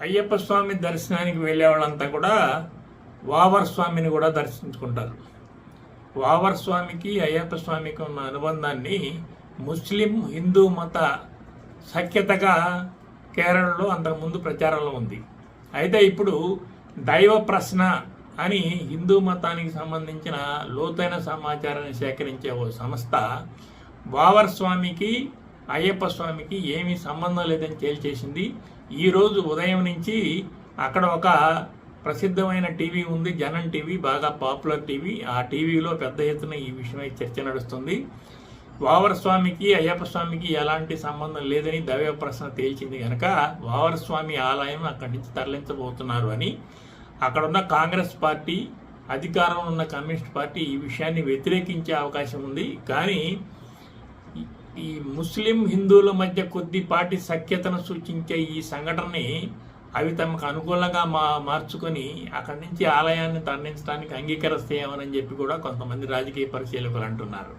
అయ్యప్ప స్వామి దర్శనానికి వెళ్ళే వాళ్ళంతా కూడా వావర్ స్వామిని కూడా దర్శించుకుంటారు. వావర్ స్వామికి అయ్యప్ప స్వామికి ఉన్న అనుబంధాన్ని ముస్లిం హిందూ మత సఖ్యతగా కేరళలో అంతకుముందు ప్రచారంలో ఉంది. అయితే ఇప్పుడు దైవ ప్రశ్న అని హిందూ మతానికి సంబంధించిన లోతైన సమాచారాన్ని సేకరించే ఓ సంస్థ వావర్ స్వామికి అయ్యప్ప స్వామికి ఏమీ సంబంధం లేదని తేల్చేసింది. ఈరోజు ఉదయం నుంచి అక్కడ ఒక ప్రసిద్ధమైన టీవీ ఉంది జనం టీవీ బాగా పాపులర్ టీవీ. ఆ టీవీలో పెద్ద ఎత్తున ఈ విషయమై చర్చ నడుస్తుంది. వావర స్వామికి అయ్యప్ప స్వామికి ఎలాంటి సంబంధం లేదని దైవ ప్రశ్న తేల్చింది కనుక వావర స్వామి ఆలయం అక్కడి నుంచి తరలించబోతున్నారు అని. అక్కడ ఉన్న కాంగ్రెస్ పార్టీ అధికారంలో ఉన్న కమ్యూనిస్ట్ పార్టీ ఈ విషయాన్ని వ్యతిరేకించే అవకాశం ఉంది. కానీ ఈ ముస్లిం హిందువుల మధ్య కొద్దిపాటి సఖ్యతను సూచించే ఈ సంఘటనని అవి తమకు అనుకూలంగా మా మార్చుకొని అక్కడి నుంచి ఆలయాన్ని తరలించడానికి అంగీకరిస్తాయేమని చెప్పి కూడా కొంతమంది రాజకీయ పరిశీలకులు అంటున్నారు.